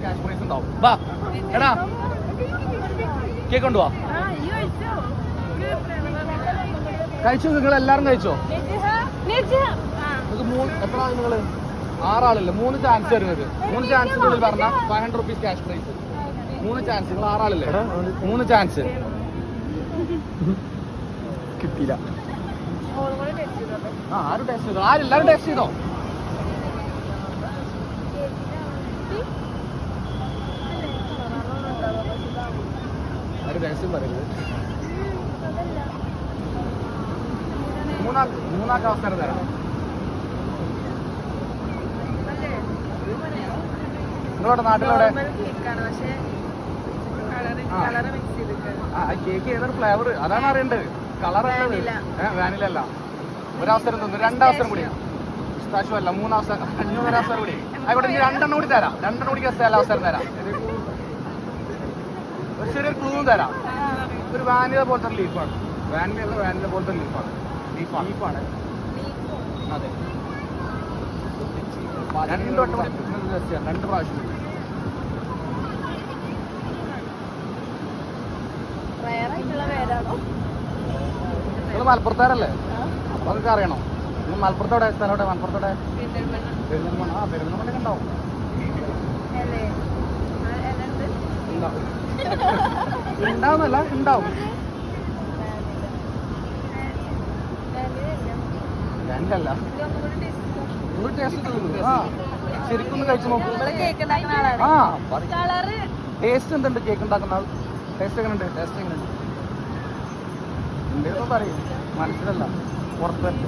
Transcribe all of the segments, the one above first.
Cash prize ഉണ്ടാവും വാ എടാ. കേക്ക് കഴിച്ചു നിങ്ങൾ എല്ലാരും കഴിച്ചോ? മൂന്ന് എത്ര നിങ്ങൾ? ആറാളല്ലേ? മൂന്ന് ചാൻസ് വരുന്നത്. മൂന്ന് ചാൻസിനുള്ളിൽ പറഞ്ഞാൽ five hundred rupees cash prize മൂന്ന് ചാൻസ് നിങ്ങൾ ആറാളല്ലേ? മൂന്ന് ചാൻസ് കിട്ടിയില്ല. ആ അവസരം തരാം. നിങ്ങളുടെ നാട്ടിലവിടെ. ആ കേക്ക് ഏതൊരു ഫ്ലേവർ അതാണ് അറിയേണ്ടത്. Vanilla. വാനില അല്ല. ഒരവസരം തന്നു. രണ്ടവസരം കൂടി. പിസ്താശു അല്ല മൂന്നവസരം മൂന്നൊരവസരം കൂടി. ആയിക്കോട്ടെ ഇനി രണ്ടെണ്ണം കൂടി തരാം. രണ്ടെണ്ണം കൂടി ഗസ്റ്റ് അവസരം തരാം. ഒരു ചെറിയൊരു ക്ലൂവും തരാം. ഒരു വാനില പോലത്തെ ലീഫാണ് വാനില അല്ല വാനില പോലത്തെ ലീഫാണ് ലീഫാണ് ലീഫാണ് അതെ. രണ്ട് വട്ടം രണ്ട് പ്രാവശ്യം. നിങ്ങൾ മലപ്പുറത്താരല്ലേ അപ്പൊ നിങ്ങൾക്ക് അറിയണം. നിങ്ങൾ മലപ്പുറത്തോടെ സ്ഥലം എവിടെ മലപ്പുറത്തോടെ? പെരുന്തൽമണ്ണ. ആ ഉണ്ടാവും. ഉണ്ടാവുന്നല്ല ഉണ്ടാവും. രണ്ടല്ല. ടേസ്റ്റ് ആ ശരിക്കും ഒന്ന് കഴിച്ചു നോക്കൂ. കേക്ക് ഉണ്ടാക്കുന്ന ആളാണ്. ആ കളറ് ടേസ്റ്റ് എന്തുണ്ട് കേക്ക് ഉണ്ടാക്കുന്ന ആൾ? ടേസ്റ്റ് എങ്ങനെയുണ്ട്? ടേസ്റ്റ് എങ്ങനെയുണ്ട്? എന്തേലും പറയും മനസ്സിലല്ല. പുറത്തല്ല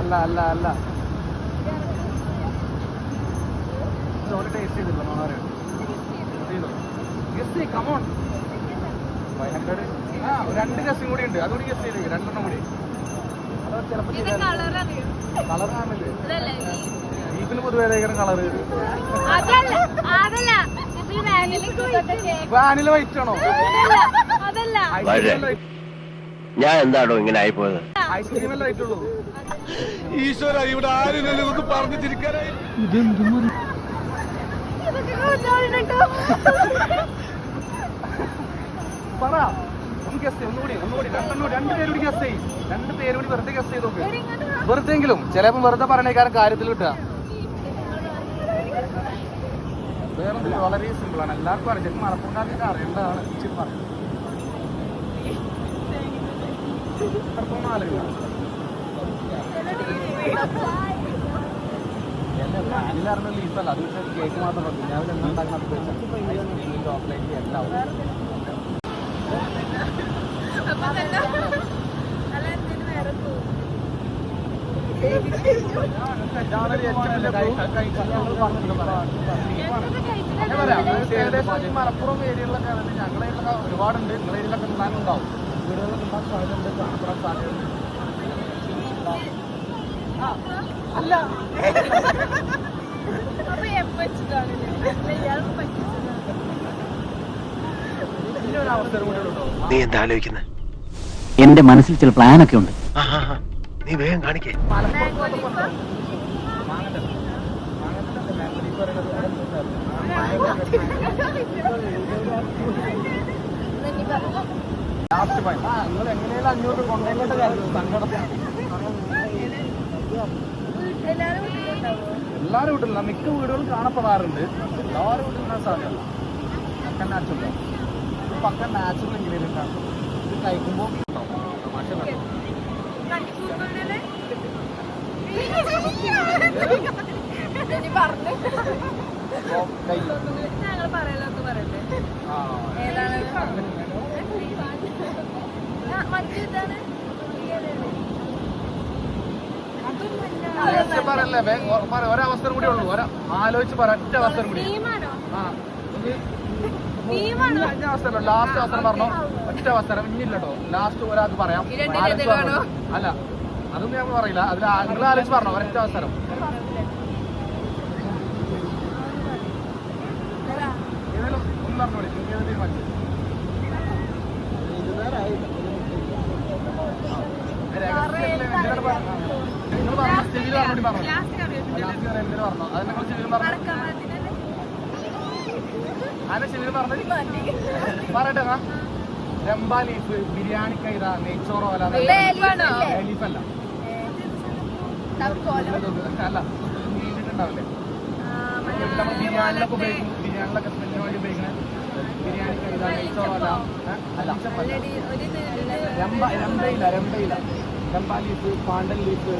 അല്ല അല്ല അല്ല. ഒരു ടേസ്റ്റ് ചെയ്തില്ല നോണ അറിയാം? ചെയ്തോ? ഗസ് കമോൺ ആ രണ്ട് ഗസ്സും കൂടി ഉണ്ട്. അതുകൂടി ഗസ് ചെയ്തേ രണ്ടെണ്ണം കൂടി. കളർ ചിലപ്പോൾ ഇത് കളർ കാണില്ലേ ബീഫിന് പൊതുവേ കളർ അതല്ല അതല്ല ഇത് വാനിലേക്ക് കേക്ക് വാനില വൈറ്റ് ആണോ? അതല്ല ഞാൻ എന്താണോ ഇങ്ങനെ ആയിപ്പോയത്? ഐസ്ക്രീം അല്ല വൈറ്റ് ഈശ്വര ഇവിടെ ആരും പറഞ്ഞു തിരിക്കാനായി പറ. ഒന്ന് ഗസ് ചെയ്യ് ഒന്നുകൂടി ഒന്നുകൂടി. രണ്ടെണ്ണം രണ്ട് പേര് കൂടി ഗസ് ചെയ്യും. രണ്ട് പേര് കൂടി വെറുതെ ഗസ് ചെയ്ത് നോക്ക്. വെറുതെ എങ്കിലും ചിലപ്പോൾ വെറുതെ പറഞ്ഞേക്കാരൻ കാര്യത്തിൽ കിട്ടുക വേറെ വളരെ സിമ്പിൾ ആണ്. എല്ലാവർക്കും അറിയാം. ശരിക്കും മലപ്പുറക്കാർക്ക് അറിയേണ്ടതാണ്. ഇച്ചിരി പറയും. ഇത്രത്തോളം ആലോചിക്കണം വാനില അറിഞ്ഞ ലീഫല്ല അത് വെച്ചാൽ കേക്ക് മാത്രം മതി ഞാൻ ഐസ്ക്രീം ചോക്ലേറ്റ് എല്ലാം അപ്പൊ തന്നെ അല്ല എന്തിനു വേറെ പോകും മലപ്പുറം ഏരിയകളിലൊക്കെ ആണെങ്കിൽ ഞങ്ങളുടെ ഏരിയയിലൊക്കെ ഒരുപാടുണ്ട് നിങ്ങളുടെ ഏരിയയിലൊക്കെ ഉണ്ടാകും ഉണ്ടാവും വീടുകളിലൊക്കെ ഉണ്ടാകാൻ സാധ്യതയുണ്ട് കാണപ്പെടാൻ സാധ്യതയുണ്ട് അല്ല നീ എന്താ ആലോചിക്കുന്നത് എന്റെ മനസ്സിൽ ചില പ്ലാനൊക്കെ ഉണ്ട്. നീ വേഗം കാണിക്കേ. ലാസ്റ്റ് ആ വീട്ടിൽ വീട്ടിലില്ല. മിക്ക വീടുകളും കാണപ്പെടാറുണ്ട്. എല്ലാവരും വീട്ടിലും സാധ്യത. പക്ക നാച്ചുറൽ പക്ക നാച്ചുറൽ എങ്ങനെയാണ് ഇത് കഴിക്കുമ്പോൾ തമാശ പറഞ്ഞു ഞങ്ങൾ പറയലൊക്കെ പറയട്ടെ ഏതാണ് മറ്റേതാണ് പറയല്ലേ ഒരവസരം കൂടി ഉള്ളൂ. ആലോചിച്ച് പറ ഒറ്റ അവസരം കൂടി. ആ. അഞ്ച് അവസരം ലാസ്റ്റ് അവസരം പറഞ്ഞു? ഒറ്റ അവസരം. ഇന്നില്ലട്ടോ ലാസ്റ്റ് ഒരാൾക്ക് പറയാം. ആലോചിച്ച് പറഞ്ഞു അല്ല അതൊന്നും ഞാൻ പറയില്ല. അതിൽ നിങ്ങൾ ആലോചിച്ച് പറഞ്ഞോ. ഒരൊറ്റ അവസരം. ഏതായാലും ഒന്ന് പറഞ്ഞോളി നിങ്ങൾ ഏതായാലും തീരുമാനിച്ചു നിങ്ങൾ പറഞ്ഞു. സ്റ്റേജിൽ പറഞ്ഞോടി പറഞ്ഞു. ലാസ്റ്റ് അറിയാം എന്തിനു പറഞ്ഞു? അത് നിങ്ങൾ സ്റ്റേജിൽ പറഞ്ഞു. പറയട്ടെ രംബ ലീഫ് ബിരിയാണി കൈത നെയ്ച്ചോറോ അല്ല ലീഫല്ല അല്ല നീണ്ടിട്ടുണ്ടാവില്ലേ? ബിരിയാണിലൊക്കെ ഉപയോഗിക്കും ബിരിയാണിലൊക്കെ സ്മെല്ലിന് വേണ്ടി ഉപയോഗിക്കണ. ബിരിയാണി കൈത നെയ്ച്ചോറോ അല്ല അല്ല. രംബ ലീഫ് പാണ്ടൻ ലീഫ്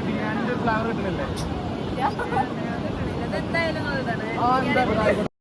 ബിരിയാണിന്റെ ഫ്ലവർ കിട്ടുന്നില്ലേ ഇതെന്തായാലും ഇതാണ് ആ എന്താ